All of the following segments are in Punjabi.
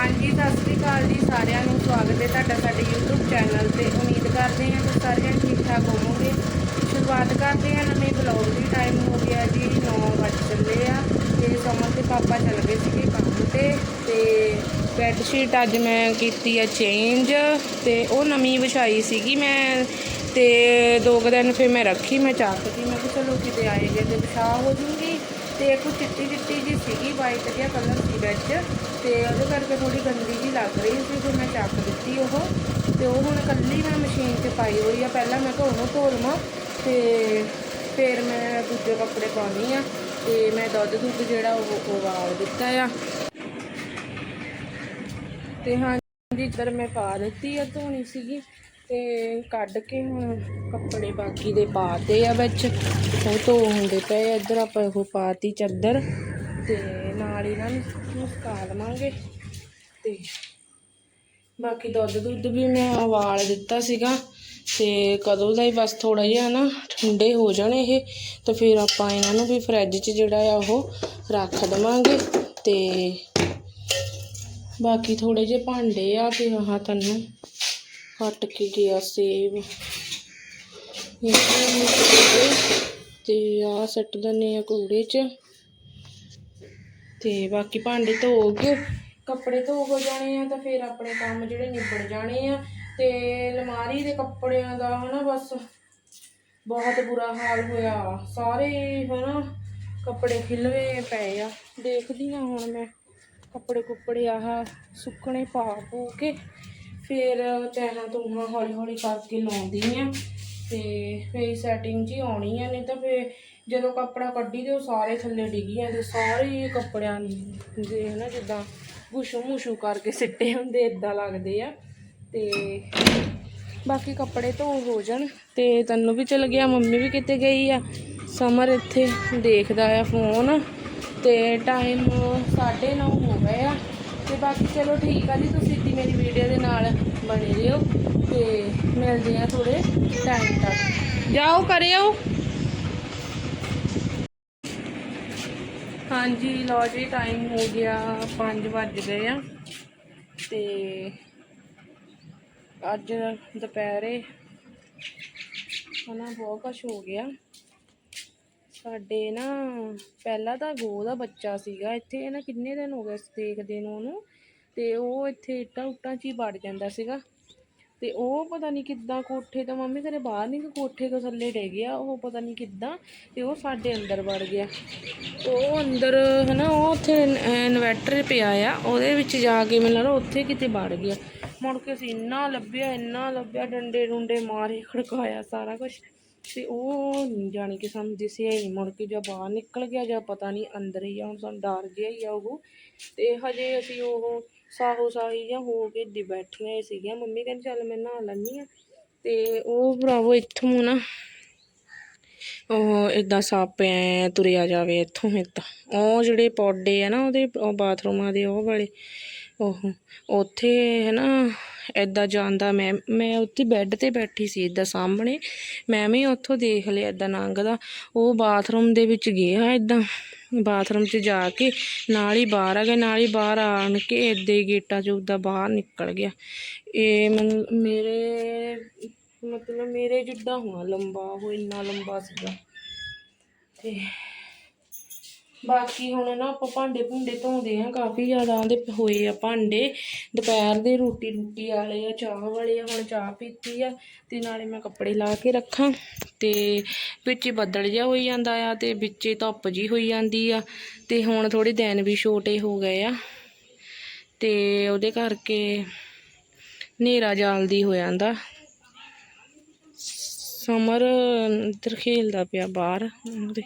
ਹਾਂਜੀ, ਸਤਿ ਸ੍ਰੀ ਅਕਾਲ ਜੀ ਸਾਰਿਆਂ ਨੂੰ। ਸਵਾਗਤ ਹੈ ਤੁਹਾਡਾ ਸਾਡੇ YouTube ਚੈਨਲ ਤੇ। ਉਮੀਦ ਕਰਦੇ ਹਾਂ ਕਿ ਸਾਰੇ ਜਣੇ ਠੀਕ ਠਾਕ ਹੋਵੋਗੇ। ਸ਼ੁਰੂਆਤ ਕਰਦੇ ਹਾਂ ਨਵੇਂ ਵਲੌਗ ਦੀ ਟਾਈਮ ਹੋ ਗਿਆ ਜੀ 9 ਵਜ ਚੱਲੇ ਆ। ਤੇ ਸਮਰ 'ਤੇ ਪਾਪਾ ਚੱਲ ਗਏ ਸੀਗੇ ਕੰਮ ਤੇ ਤੇ ਬੈੱਡ ਸ਼ੀਟ ਅੱਜ ਮੈਂ ਕੀਤੀ ਆ ਚੇਂਜ ਤੇ ਉਹ ਨਵੀਂ ਵਿਛਾਈ ਸੀਗੀ ਮੈਂ ਤੇ ਦੋ ਕੁ ਦਿਨ ਫਿਰ ਮੈਂ ਰੱਖੀ, ਮੈਂ ਚੱਕਦੀ ਮੈਂ ਕਿਹਾ ਚਲੋ ਕਿਤੇ ਆਏਗੇ ਤੇ ਵਿਛਾ ਹੋ ਜੂਗੀ। ਤੇ ਕੁਝ ਚਿੱਟੀ ਚਿੱਟੀ ਜੀ ਸੀਗੀ ਵਾਈਟ ਜਿਹਾ ਕਲਰ ਸੀ ਵਿੱਚ ਤੇ ਉਹਦੇ ਕਰਕੇ ਥੋੜੀ ਗੰਦੀ ਜੀ ਲੱਗ ਰਹੀ ਸੀ, ਫਿਰ ਮੈਂ ਚੱਕ ਦਿੱਤੀ ਉਹ ਤੇ ਉਹ ਹੁਣ ਕੱਲੀ ਮੈਂ ਮਸ਼ੀਨ 'ਚ ਪਾਈ ਹੋਈ ਆ। ਪਹਿਲਾਂ ਮੈਂ ਕਿਹਾ ਉਹਨੂੰ ਧੋ ਲਵਾਂ ਤੇ ਫਿਰ ਮੈਂ ਦੂਜੇ ਕੱਪੜੇ ਪਾਉਣੀ ਆ ਤੇ ਮੈਂ ਦੁੱਧ ਦੁੱਧ ਜਿਹੜਾ ਉਹ ਉਬਾਲ ਦਿੱਤਾ ਆ। ਤੇ ਹਾਂਜੀ ਇੱਧਰ ਮੈਂ ਪਾ ਦਿੱਤੀ ਆ ਧੋਣੀ ਸੀਗੀ ਤੇ ਕੱਢ ਕੇ ਹੁਣ ਕੱਪੜੇ ਬਾਕੀ ਦੇ ਪਾਤੇ ਆ ਵਿੱਚ। ਉਹ ਧੋ ਹੁੰਦੇ ਪਏ ਇੱਧਰ ਆਪਾਂ ਉਹ ਪਾਤੀ ਚੱਦਰ ਤੇ ਨਾਲ ਇਹਨਾਂ ਨੂੰ ਸੁਕਾ ਲਵਾਂਗੇ। ਤੇ ਬਾਕੀ ਦੁੱਧ ਦੁੱਧ ਵੀ ਮੈਂ ਉਬਾਲ ਦਿੱਤਾ ਸੀਗਾ। ਤੇ ਕਦੋਂ ਦਾ ਹੀ ਬਸ ਥੋੜਾ ਜਿਹਾ ਨਾ ਠੰਡੇ ਹੋ ਜਾਣ ਇਹ। ਤਾਂ ਫਿਰ ਆਪਾਂ ਇਹਨਾਂ ਨੂੰ ਵੀ ਫਰਿੱਜ 'ਚ ਜਿਹੜਾ ਆ ਉਹ ਰੱਖ ਦੇਵਾਂਗੇ। ਤੇ ਬਾਕੀ ਥੋੜੇ ਜਿਹੇ ਭਾਂਡੇ ਆ ਤੇ ਆਹ ਤੈਨੂੰ ਕੱਟ ਕੇ ਗਿਆ ਸੇਬ। ਇਹਨਾਂ ਤੇ ਆ ਸੱਟ ਦਿੰਦੇ ਆ ਕੂੜੇ 'ਚ। ਤੇ ਬਾਕੀ ਭਾਂਡੇ ਧੋ ਕੇ, ਕੱਪੜੇ ਧੋ ਹੋ ਜਾਣੇ ਆ ਤਾਂ ਫਿਰ ਆਪਣੇ ਕੰਮ ਜਿਹੜੇ ਨਿਬੜ ਜਾਣੇ ਆ। ਤੇ ਅਲਮਾਰੀ ਦੇ ਕੱਪੜਿਆਂ ਦਾ ਹਨਾ ਬਸ ਬਹੁਤ ਬੁਰਾ ਹਾਲ ਹੋਇਆ ਸਾਰੇ ਹਨਾ ਕੱਪੜੇ ਖਿਲਵੇ ਪਏ ਆ। ਦੇਖਦੀ ਆ ਹੁਣ ਮੈਂ ਕੱਪੜੇ ਕੁੱਪੜੇ ਆਹ ਸੁੱਕਣੇ ਪਾ ਪੂ ਕੇ, ਫਿਰ ਤੈਨਾਂ ਤੂਹਾਂ ਹੌਲੀ ਹੌਲੀ ਕਰਕੇ ਲਾਉਂਦੀ ਆ। ਤੇ ਫੇਰ ਸੈਟਿੰਗ ਜੀ ਆਉਣੀ ਆ, ਨਹੀਂ ਤਾਂ ਫੇਰ ਜਦੋਂ ਕੱਪੜਾ ਕੱਢੀ ਤੇ ਉਹ ਸਾਰੇ ਥੱਲੇ ਡਿੱਗ ਜਾਂਦੇ ਸਾਰੇ ਕੱਪੜਿਆਂ ਦੇ ਹਨਾ ਜਿੱਦਾਂ ਗੁਸ਼ੂ ਮੁਸ਼ੂ ਕਰਕੇ ਸਿੱਟੇ ਹੁੰਦੇ ਇਦਾਂ ਲੱਗਦੇ ਆ। ਤੇ ਬਾਕੀ ਕੱਪੜੇ ਧੋ ਹੋ ਜਾਣ ਤੇ ਤੈਨੂੰ ਵੀ ਚਲ ਗਿਆ, ਮੰਮੀ ਵੀ ਕਿਤੇ ਗਈ ਆ। ਸਮਰ ਇੱਥੇ ਦੇਖਦਾ ਆ ਫੋਨ ਤੇ ਟਾਈਮ 9:30 ਹੋ ਗਏ ਆ। ਤੇ ਬਾਕੀ ਚਲੋ ਠੀਕ ਆ ਜੀ, ਤੁਸੀਂ ਇੱਦੀ ਮੇਰੀ ਵੀਡੀਓ ਦੇ ਨਾਲ ਬਣੇ ਰਹੋ ਤੇ ਮਿਲਦੇ ਆ ਥੋੜੇ ਟਾਈਮ ਤੱਕ। ਜਾਓ ਕਰਿਓ ਹਾਂਜੀ ਲੋ ਜੀ ਟਾਈਮ ਹੋ ਗਿਆ 5 ਵੱਜ ਗਏ ਆ ਤੇ ਅੱਜ ਦੁਪਹਿਰੇ ਹਨਾ, ਬਹੁਤ ਕੁਛ ਹੋ ਗਿਆ। ਸਾਡੇ ਨਾ, ਪਹਿਲਾਂ ਤਾਂ ਗੋ ਦਾ ਬੱਚਾ ਸੀਗਾ, ਇੱਥੇ ਨਾ ਕਿੰਨੇ ਦਿਨ ਹੋ ਗਏ ਸੀ ਦੇਖਦੇ ਨੂੰ ਉਹਨੂੰ। ਤੇ ਉਹ ਇੱਥੇ ਇੱਟਾਂ ਉੱਟਾਂ 'ਚ ਹੀ ਵੜ ਜਾਂਦਾ ਸੀਗਾ। ਤੇ ਉਹ ਪਤਾ ਨਹੀਂ ਕਿੱਦਾਂ ਕੋਠੇ ਤੋਂ ਮੰਮੀ ਘਰੇ ਬਾਹਰ ਨਹੀਂ ਕੋਠੇ ਤੋਂ ਥੱਲੇ ਡਿੱਗ ਗਿਆ, ਉਹ ਪਤਾ ਨਹੀਂ ਕਿੱਦਾਂ ਤੇ ਉਹ ਸਾਡੇ ਅੰਦਰ ਵੜ ਗਿਆ। ਉਹ ਅੰਦਰ ਹਨਾ, ਉਹ ਉੱਥੇ ਇਨਵੈਟਰ ਪਿਆ ਆ, ਉਹਦੇ ਵਿੱਚ ਜਾ ਕੇ ਮੈਨੂੰ ਲੱਗਦਾ ਉੱਥੇ ਕਿਤੇ ਵੜ ਗਿਆ। ਮੁੜ ਕੇ ਅਸੀਂ ਇੰਨਾ ਲੱਭਿਆ ਇੰਨਾ ਲੱਭਿਆ, ਡੰਡੇ ਡੁੰਡੇ ਮਾਰੇ, ਖੜਕਾਇਆ ਸਾਰਾ ਕੁਝ ਤੇ ਉਹ ਨੀ ਜਾਣੀ ਕਿ ਸਾਨੂੰ ਦਿਸਿਆ ਹੀ ਮੁੜ ਕੇ ਜਾਂ ਬਾਹਰ ਨਿਕਲ ਗਿਆ ਜਾਂ ਪਤਾ ਨਹੀਂ ਅੰਦਰ ਹੀ ਆ, ਹੁਣ ਸਾਨੂੰ ਡਰ ਜਿਹਾ ਹੀ ਆ ਉਹ। ਤੇ ਹਜੇ ਅਸੀਂ ਉਹ ਸਾਹੋ ਸਾਹੀ ਜਾਂ ਹੋ ਕੇ ਦੀ ਬੈਠੀਆਂ ਹੀ ਸੀਗੀਆਂ। ਮੰਮੀ ਕਹਿੰਦੀ, ਚੱਲ ਮੈਂ ਨਹਾ ਲੈਂਦੀ ਆ ਤੇ ਉਹ ਭਰਾਵੋ ਇੱਥੋਂ ਨਾ, ਉਹ ਇਦਾਂ ਸੱਪ ਐ ਤੁਰਿਆ ਜਾਵੇ ਇੱਥੋਂ, ਏਦਾਂ। ਉਹ ਜਿਹੜੇ ਪੌਡੇ ਆ ਨਾ ਉਹਦੇ ਬਾਥਰੂਮਾਂ ਦੇ ਉਹ ਵਾਲੇ, ਉਹ ਉੱਥੇ ਹੈ ਨਾ ਇਦਾਂ ਜਾਂਦਾ। ਮੈਂ ਮੈਂ ਉੱਥੇ ਬੈੱਡ ਤੇ ਬੈਠੀ ਸੀ ਇਦਾਂ ਸਾਹਮਣੇ। ਮੈਂ ਵੀ ਉੱਥੋਂ ਦੇਖ ਲਿਆ ਇਦਾਂ ਲੰਘਦਾ ਉਹ ਬਾਥਰੂਮ ਦੇ ਵਿੱਚ ਗਿਆ ਇਦਾਂ ਬਾਥਰੂਮ 'ਚ ਜਾ ਕੇ ਨਾਲ ਹੀ ਬਾਹਰ ਆ ਗਿਆ ਨਾਲ ਹੀ ਬਾਹਰ ਆਣ ਕੇ ਇੱਦਾਂ ਹੀ ਗੇਟਾਂ 'ਚ ਉੱਦਾਂ ਬਾਹਰ ਨਿਕਲ ਗਿਆ। ਇਹ ਮਨ ਮੇਰੇ, ਮਤਲਬ ਮੇਰੇ ਜਿੱਦਾਂ ਹੋਣਾ ਲੰਬਾ, ਉਹ ਇੰਨਾ ਲੰਬਾ ਸੀਗਾ। ਤੇ ਬਾਕੀ ਹੁਣ ਨਾ ਆਪਾਂ ਭਾਂਡੇ ਭੁੰਡੇ ਧੋਂਦੇ ਆ ਕਾਫੀ ਜ਼ਿਆਦਾ ਉਹਦੇ ਹੋਏ ਆ ਭਾਂਡੇ। ਦੁਪਹਿਰ ਦੇ ਰੋਟੀ ਰੋਟੀ ਵਾਲੇ ਆ, ਚਾਹ ਵਾਲੇ ਆ, ਹੁਣ ਚਾਹ ਪੀਤੀ ਆ ਤੇ ਨਾਲੇ ਮੈਂ ਕੱਪੜੇ ਲਾ ਕੇ ਰੱਖਾਂ ਤੇ ਵਿੱਚ ਬੱਦਲ ਜਿਹਾ ਹੋਈ ਜਾਂਦਾ ਆ ਤੇ ਵਿੱਚ ਧੁੱਪ ਜੀ ਹੋਈ ਜਾਂਦੀ ਆ ਤੇ ਹੁਣ ਥੋੜੇ ਦਿਨ ਵੀ ਛੋਟੇ ਹੋ ਗਏ ਆ ਤੇ ਉਹਦੇ ਕਰਕੇ ਹਨੇਰਾ ਜਲਦੀ ਹੋ ਜਾਂਦਾ। ਸਮਰ ਇੱਧਰ ਖੇਲਦਾ ਪਿਆ ਬਾਹਰ, ਉਹਦੇ।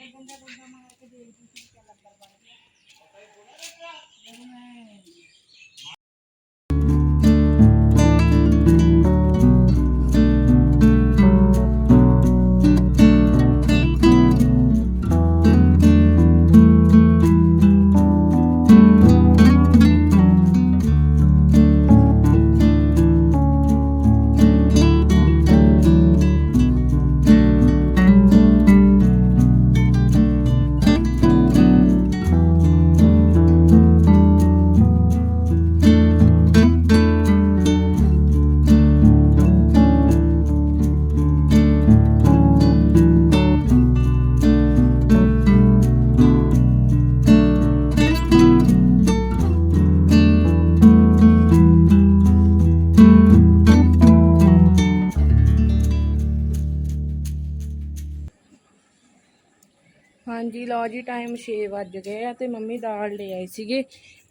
ਟਾਈਮ 6 ਵੱਜ ਗਏ ਆ ਤੇ ਮੰਮੀ ਦਾਲ ਲੈ ਆਏ ਸੀਗੇ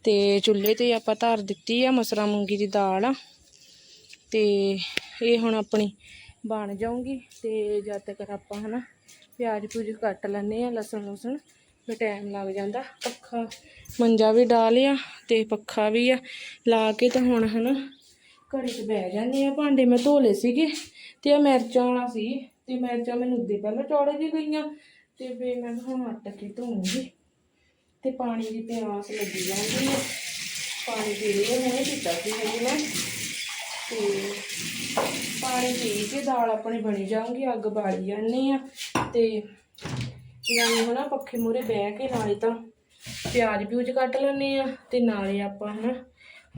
ਤੇ ਚੁੱਲ੍ਹੇ ਤੇ ਆਪਾਂ ਧਰ ਦਿੱਤੀ ਆ ਮਸਰਾ ਮੂੰਗੀ ਦੀ ਦਾਲ। ਆ ਤੇ ਇਹ ਹੁਣ ਆਪਣੀ ਬਣ ਜਾਊਗੀ ਤੇ ਜਦ ਤੱਕ ਆਪਾਂ ਹਨਾ ਪਿਆਜ਼ ਪੂਜ ਕੱਟ ਲੈਣੇ ਆ, ਲਸਣ ਲਸਣ ਤੇ ਟਾਈਮ ਲੱਗ ਜਾਂਦਾ। ਪੱਖਾ, ਮੰਜਾ ਵੀ ਡਾਲਿਆ ਤੇ ਪੱਖਾ ਵੀ ਆ। ਲਾ ਕੇ ਤਾਂ ਹੁਣ ਹਨਾ ਘੜੀ 'ਚ ਬਹਿ ਜਾਂਦੇ ਆ। ਭਾਂਡੇ ਮੈਂ ਧੋ ਲਏ ਸੀਗੇ ਤੇ ਆ ਮਿਰਚਾਂ ਵਾਲਾ ਸੀ ਤੇ ਮਿਰਚਾਂ ਮੈਨੂੰ ਦੇ ਪਹਿਲਾਂ ਚੌੜੇ ਜਿਹੀ ਗਈਆਂ। ਤੇ ਫੇਰ ਮੈਂ ਹੁਣ ਅੱਟ ਕੇ ਧੋਉਂਗੀ ਤੇ ਪਾਣੀ ਦੀ ਪਿਆਸ ਲੱਗੀ ਜਾਂਦੀ ਹੈ ਪਾਣੀ ਪੀ ਲਿਆ ਮੈਂ ਪੀਤਾ ਸੀ ਹਜੇ ਮੈਂ। ਤੇ ਪਾਣੀ ਪੀ ਕੇ ਦਾਲ ਆਪਣੀ ਬਣੀ ਜਾਊਗੀ, ਅੱਗ ਬਾਲੀ ਜਾਂਦੀ ਆ। ਤੇ ਨਾਲੇ ਹਨਾ ਪੱਖੇ ਮੂਰੇ ਬਹਿ ਕੇ ਨਾਲੇ ਤਾਂ ਪਿਆਜ਼ ਪਿਊਜ਼ ਕੱਟ ਲੈਣੇ ਆ ਤੇ ਨਾਲੇ ਆਪਾਂ ਹਨਾ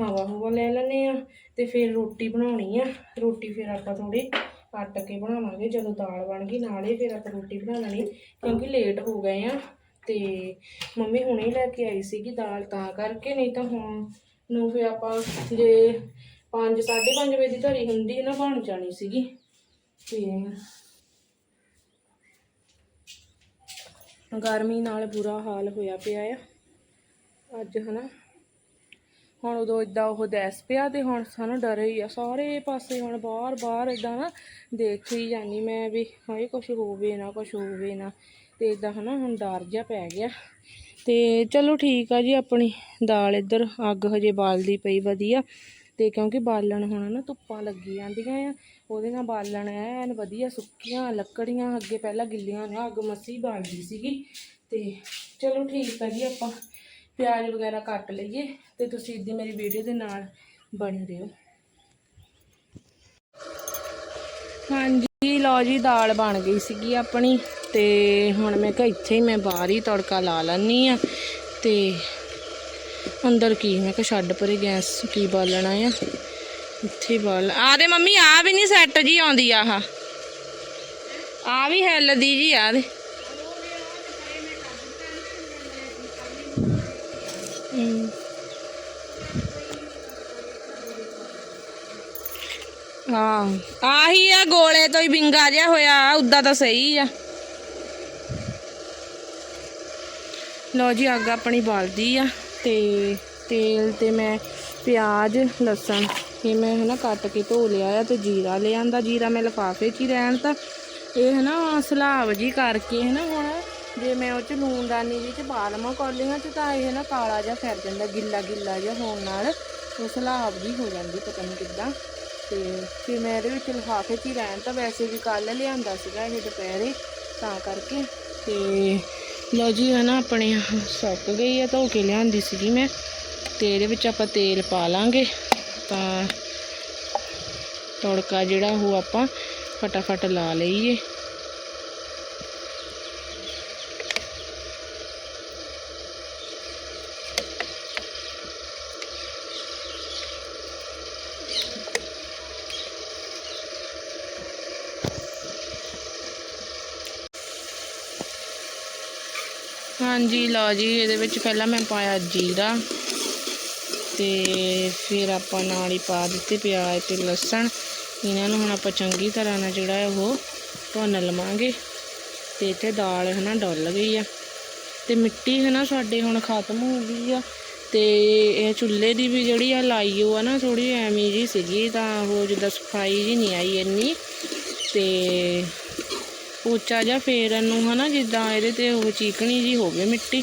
ਹਵਾ ਹਵਾ ਲੈ ਲੈਣੇ ਆ ਤੇ ਫਿਰ ਰੋਟੀ ਬਣਾਉਣੀ ਆ। ਰੋਟੀ ਫਿਰ ਆਪਾਂ ਥੋੜੀ ਕੱਟ ਕੇ ਬਣਾਵਾਂਗੇ, ਜਦੋਂ ਦਾਲ ਬਣ ਗਈ, ਨਾਲੇ ਫਿਰ ਆਪਾਂ ਰੋਟੀ ਬਣਾ ਲੈਣੀ, ਕਿਉਂਕਿ ਲੇਟ ਹੋ ਗਏ ਆ। ਤੇ ਮੰਮੀ ਹੁਣੇ ਲੈ ਕੇ ਆਈ ਸੀਗੀ ਦਾਲ ਤਾਂ ਕਰਕੇ, ਨਹੀਂ ਤਾਂ ਹੁਣ ਨੂੰ ਫਿਰ ਆਪਾਂ ਜੇ 5 5:30 ਵਜੇ ਦੀ ਧਰੀ ਹੁੰਦੀ ਨਾ, ਬਣ ਜਾਣੀ ਸੀਗੀ। ਤੇ ਗਰਮੀ ਨਾਲ ਬੁਰਾ ਹਾਲ ਹੋਇਆ ਪਿਆ ਆ। ਅੱਜ ਹਨਾ ਹੁਣ ਉਦੋਂ ਇਦਾਂ ਉਹ ਦੈਸ ਪਿਆ ਤੇ ਹੁਣ ਸਾਨੂੰ ਡਰ ਹੀ ਆ। ਸਾਰੇ ਪਾਸੇ ਹੁਣ ਬਾਹਰ ਬਾਹਰ ਇਦਾਂ ਨਾ ਦੇਖ ਹੀ ਜਾਨੀ ਮੈਂ ਵੀ, ਹਾਏ ਕੁਝ ਹੋਵੇ ਨਾ ਕੁਝ ਹੋਵੇ ਨਾ। ਤੇ ਇਦਾਂ ਹਨਾ ਹੁਣ ਡਰ ਜਿਹਾ ਪੈ ਗਿਆ। ਤੇ ਚਲੋ ਠੀਕ ਆ ਜੀ, ਆਪਣੀ ਦਾਲ ਇੱਧਰ ਅੱਗ ਹਜੇ ਬਾਲਦੀ ਪਈ ਵਧੀਆ। ਤੇ ਕਿਉਂਕਿ ਬਾਲਣ ਹੁਣ ਨਾ ਧੁੱਪਾਂ ਲੱਗੀ ਜਾਂਦੀਆਂ ਆ, ਉਹਦੇ ਨਾਲ ਬਾਲਣ ਐਨ ਵਧੀਆ ਸੁੱਕੀਆਂ ਲੱਕੜੀਆਂ, ਅੱਗੇ ਪਹਿਲਾਂ ਗਿੱਲੀਆਂ ਨੇ ਅੱਗ ਮੱਸੀ ਬਾਲਦੀ ਸੀਗੀ। ਤੇ ਚਲੋ ਠੀਕ ਆ ਜੀ ਆਪਾਂ। ਪਿਆਜ਼ ਵਗੈਰਾ ਕੱਟ ਲਈਏ ਤੇ ਤੁਸੀਂ ਇੱਦੀ ਮੇਰੀ ਵੀਡੀਓ ਦੇ ਨਾਲ ਬਣੇ ਰਹੋ। ਹਾਂਜੀ, ਲਓ ਜੀ, ਦਾਲ ਬਣ ਗਈ ਸੀਗੀ ਆਪਣੀ ਤੇ ਹੁਣ ਮੈਂ ਕਿਹਾ ਇੱਥੇ ਹੀ ਮੈਂ ਬਾਹਰ ਹੀ ਤੜਕਾ ਲਾ ਲੈਣੀ ਆ ਤੇ ਅੰਦਰ ਕੀ, ਮੈਂ ਕਿਹਾ ਛੱਡ ਪਰੇ ਗੈਸ ਕੀ ਬਾਲਣਾ ਆ? ਇੱਥੇ ਬਾਲ, ਆ ਦੇ ਮੰਮੀ, ਆ ਵੀ ਨਹੀਂ ਸੈੱਟ ਜੀ ਆਉਂਦੀ ਆਹ। ਆ ਵੀ ਹਿੱਲਦੀ ਜੀ, ਆ ਦੇ। ਹਾਂ। ਆਹੀ ਆ, ਗੋਲੇ ਤੋਂ ਹੀ ਬਿੰਗਾ ਜਿਹਾ ਹੋਇਆ, ਉਦਾਂ ਤਾਂ ਸਹੀ ਆ। ਲਓ ਜੀ, ਅੱਗ ਆਪਣੀ ਬਲਦੀ ਆ ਤੇ ਤੇਲ ਤੇ ਮੈਂ ਪਿਆਜ਼, ਲਸਣ ਇਹ ਮੈਂ ਹਨਾ ਕੱਟ ਕੇ ਧੋ ਲਿਆ ਆ ਤੇ ਜੀਰਾ ਲਿਆਂਦਾ। ਜੀਰਾ ਮੈਂ ਲਿਫਾਫੇ 'ਚ ਹੀ ਰਹਿਣ ਤਾਂ ਇਹ ਹਨਾ ਸਲਾਬ ਜੀ ਕਰਕੇ ਹਨਾ ਹੁਣ ਜੇ ਮੈਂ ਉਹ ਚ ਲੂਣਦਾਨੀ ਜੀ ਚ ਪਾ ਲਵਾਂ ਕੌਲੀਆਂ ਚ ਤਾਂ ਇਹ ਨਾ ਕਾਲਾ ਜਿਹਾ ਫੈਲ ਜਾਂਦਾ, ਗਿੱਲਾ ਗਿੱਲਾ ਜਿਹਾ ਹੋਣ ਨਾਲ ਉਹ ਸਲਾਬ ਜੀ ਹੋ ਜਾਂਦੀ ਪਤਾ ਨਹੀਂ ਕਿੱਦਾਂ। ਤੇ ਫਿਰ ਮੈਂ ਇਹਦੇ ਵਿੱਚ ਲਿਫਾਫੇ 'ਚ ਹੀ ਰਹਿਣ ਤਾਂ ਵੈਸੇ ਵੀ ਕੱਲ ਲਿਆਂਦਾ ਸੀਗਾ ਇਹ ਦੁਪਹਿਰੇ, ਤਾਂ ਕਰਕੇ। ਤੇ ਲਓ ਜੀ ਹਨਾ ਆਪਣੇ ਸੁੱਕ ਗਈ ਆ ਧੋ ਕੇ ਲਿਆਂਦੀ ਸੀਗੀ ਮੈਂ। ਤੇ ਇਹਦੇ ਵਿੱਚ ਆਪਾਂ ਤੇਲ ਪਾ ਲਾਂਗੇ। ਤਾਂ ਤੜਕਾ ਜਿਹੜਾ ਉਹ ਆਪਾਂ ਫਟਾਫਟ ਲਾ ਲਈਏ। ਹਾਂਜੀ, ਲਓ ਜੀ, ਇਹਦੇ ਵਿੱਚ ਪਹਿਲਾਂ ਮੈਂ ਪਾਇਆ ਜੀਰਾ ਤੇ ਫਿਰ ਆਪਾਂ ਨਾਲ ਹੀ ਪਾ ਦਿੱਤੇ ਪਿਆਜ਼ ਤੇ ਲਸਣ। ਇਹਨਾਂ ਨੂੰ ਹੁਣ ਆਪਾਂ ਚੰਗੀ ਤਰ੍ਹਾਂ ਨਾਲ ਜਿਹੜਾ ਹੈ ਉਹ ਭੁੰਨ ਲਵਾਂਗੇ ਤੇ ਇੱਥੇ ਦਾਲ ਹੈ ਨਾ ਡੁੱਲ ਗਈ ਆ। ਤੇ ਮਿੱਟੀ ਹੈ ਨਾ ਸਾਡੇ ਹੁਣ ਖਤਮ ਹੋ ਗਈ ਆ ਤੇ ਇਹ ਚੁੱਲ੍ਹੇ ਦੀ ਵੀ ਜਿਹੜੀ ਆ ਲਾਈ ਉਹ ਆ ਨਾ ਥੋੜੀ ਐਵੇਂ ਜੀ ਸੀਗੀ ਤਾਂ ਉਹ ਜਿੱਦਾਂ ਸਫ਼ਾਈ ਜੀ ਨਹੀਂ ਆਈ ਇੰਨੀ। ਤੇ ਪੋਚਾ ਜਾਂ ਫੇਰਨ ਨੂੰ ਹਨਾ ਜਿੱਦਾਂ ਇਹਦੇ ਤੇ ਉਹ ਚੀਕਣੀ ਜੀ ਹੋਵੇ ਮਿੱਟੀ,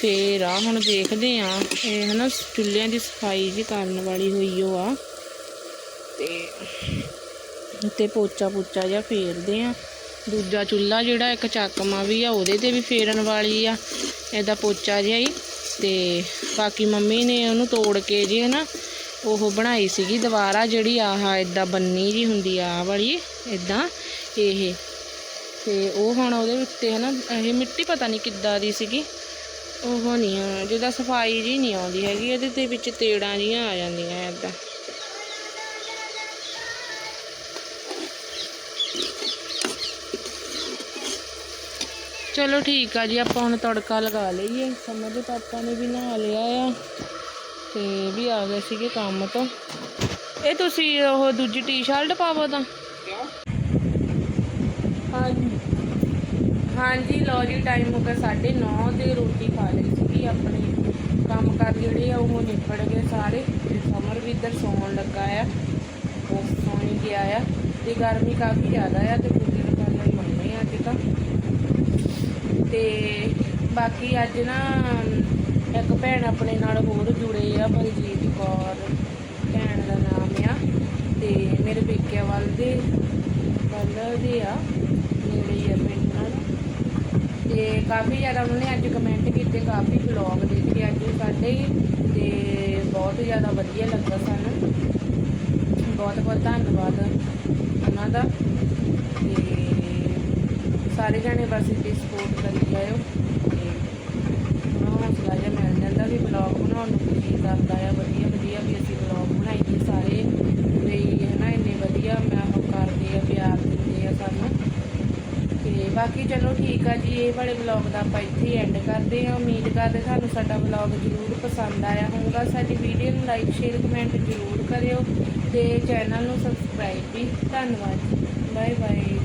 ਫੇਰ ਆ ਹੁਣ ਦੇਖਦੇ ਆ, ਇਹ ਹਨਾ ਚੁੱਲ੍ਹਿਆਂ ਦੀ ਸਫ਼ਾਈ ਜੀ ਕਰਨ ਵਾਲੀ ਹੋਈ ਉਹ ਆ। ਤੇ ਤੇ ਪੋਚਾ ਪੋਚਾ ਜਿਹਾ ਫੇਰਦੇ ਆ। ਦੂਜਾ ਚੁੱਲ੍ਹਾ ਜਿਹੜਾ ਇੱਕ ਚੱਕਮਾ ਵੀ ਆ, ਉਹਦੇ ਤੇ ਵੀ ਫੇਰਨ ਵਾਲੀ ਆ, ਇਹਦਾ ਪੋਚਾ ਜਿਹਾ ਹੀ। ਤੇ ਬਾਕੀ ਮੰਮੀ ਨੇ ਉਹਨੂੰ ਤੋੜ ਕੇ ਜੀ ਹਨਾ, ਉਹ ਬਣਾਈ ਸੀਗੀ ਦੁਬਾਰਾ ਜਿਹੜੀ ਆਹ ਇਦਾਂ ਬੰਨੀ ਜੀ ਹੁੰਦੀ ਆ ਆਹ ਵਾਲੀ ਇਦਾਂ ਇਹ। ਤੇ ਉਹ ਹੁਣ ਉਹਦੇ ਉੱਤੇ ਹਨਾ ਇਹ ਮਿੱਟੀ ਪਤਾ ਨਹੀਂ ਕਿੱਦਾਂ ਦੀ ਸੀਗੀ। ਉਹ ਨਹੀਂ ਆ ਜਿਹਦਾ ਸਫ਼ਾਈ ਜੀ ਨਹੀਂ ਆਉਂਦੀ ਹੈਗੀ ਇਹਦੇ ਤੇ ਵਿੱਚ ਤੇੜਾਂ ਜੀਆਂ ਆ ਜਾਂਦੀਆਂ ਏਦਾਂ ਚਲੋ ਠੀਕ ਆ ਜੀ ਆਪਾਂ ਹੁਣ ਤੜਕਾ ਲਗਾ ਲਈਏ। ਸਮਝ ਪਾਪਾ ਨੇ ਵੀ ਨਹਾ ਲਿਆ ਆ ਤੇ ਵੀ ਆ ਗਏ ਸੀਗੇ ਕੰਮ ਤੋਂ। ਇਹ ਤੁਸੀਂ ਉਹ ਦੂਜੀ ਟੀ-ਸ਼ਰਟ ਪਾਵੋ ਤਾਂ? ਹਾਂਜੀ। ਹਾਂਜੀ, ਲਓ ਜੀ ਟਾਈਮ ਹੋ ਗਿਆ 9:30 ਤੇ ਰੋਟੀ ਖਾ ਲਈ ਸੀਗੀ ਆਪਣੇ। ਕੰਮ ਕਰ ਜਿਹੜੇ ਆ, ਉਹ ਨਿਪੜ ਗਏ ਸਾਰੇ। ਤੇ ਸਮਰ ਵੀ ਇੱਧਰ ਸੌਣ ਲੱਗਾ ਆ। ਉਹ ਸੌਣ ਹੀ ਗਿਆ ਆ। ਤੇ ਗਰਮੀ ਕਾਫੀ ਜ਼ਿਆਦਾ ਆ ਤੇ ਕੁਕਿੰਗ ਕਰਨ ਲਈ ਮੰਨੇ ਆ ਅੱਜ ਤਾਂ। ਤੇ ਬਾਕੀ ਅੱਜ ਨਾ, ਇੱਕ ਭੈਣ ਆਪਣੇ ਨਾਲ ਹੋਰ ਜੁੜੇ ਆ, ਬਲਜੀਤ ਕੌਰ। ਭੈਣ ਦਾ ਨਾਮ ਆ। ਤੇ ਮੇਰੇ ਪੇਕਿਆਂ ਵੱਲ ਦੇ ਵੱਲ ਦੇ ਆ। ਨੇੜੇ ਆ ਪਿੰਡ ਨਾਲ। ਤੇ ਕਾਫੀ ਜ਼ਿਆਦਾ ਉਹਨਾਂ ਨੇ ਅੱਜ ਕਮੈਂਟ ਕੀਤੇ, ਕਾਫੀ ਵਲੌਗ ਦੇਖੇ ਅੱਜ ਸਾਡੇ ਤੇ ਬਹੁਤ ਜ਼ਿਆਦਾ ਵਧੀਆ ਲੱਗਾ ਸਾਨੂੰ। ਬਹੁਤ ਬਹੁਤ ਧੰਨਵਾਦ ਉਹਨਾਂ ਦਾ। ਤੇ ਸਾਰੇ ਜਣੇ ਬਸ ਇੱਥੇ ਸਪੋਰਟ ਕਰੀ ਜਾਇਓ। ਤੇ ਉਹਨਾਂ ਨੂੰ ਹੌਸਲਾ ਜਿਹਾ ਮਿਲ ਜਾਂਦਾ ਵੀ ਵਲੌਗ ਬਣਾਉਣ ਨੂੰ ਜੀ ਕਰਦਾ ਆ ਵਧੀਆ ਵਧੀਆ ਵੀ ਅਸੀਂ ਵਲੌਗ ਬਣਾਈਏ ਸਾਰੇ ਵੀ ਹਨਾ ਇੰਨੇ ਵਧੀਆ ਮੈਂ ਉਹ ਕਰਦੇ ਆ ਪਿਆਰ ਦਿੰਦੇ ਆ ਸਾਨੂੰ ਤੇ ਬਾਕੀ ਚਲੋ ਠੀਕ ਆ ਜੀ, ਇਹ ਵਾਲੇ ਵਲੌਗ ਦਾ ਆਪਾਂ ਇੱਥੇ ਹੀ ਐਂਡ ਕਰਦੇ ਹਾਂ। ਉਮੀਦ ਕਰਦੇ ਤੁਹਾਨੂੰ ਸਾਡਾ ਵਲੌਗ ਜ਼ਰੂਰ ਪਸੰਦ ਆਇਆ ਹੋਊਗਾ। ਸਾਡੀ ਵੀਡੀਓ ਨੂੰ ਲਾਈਕ ਸ਼ੇਅਰ ਕਮੈਂਟ ਜ਼ਰੂਰ ਕਰਿਓ ਤੇ ਚੈਨਲ ਨੂੰ ਸਬਸਕ੍ਰਾਈਬ ਵੀ। ਧੰਨਵਾਦ। Bye bye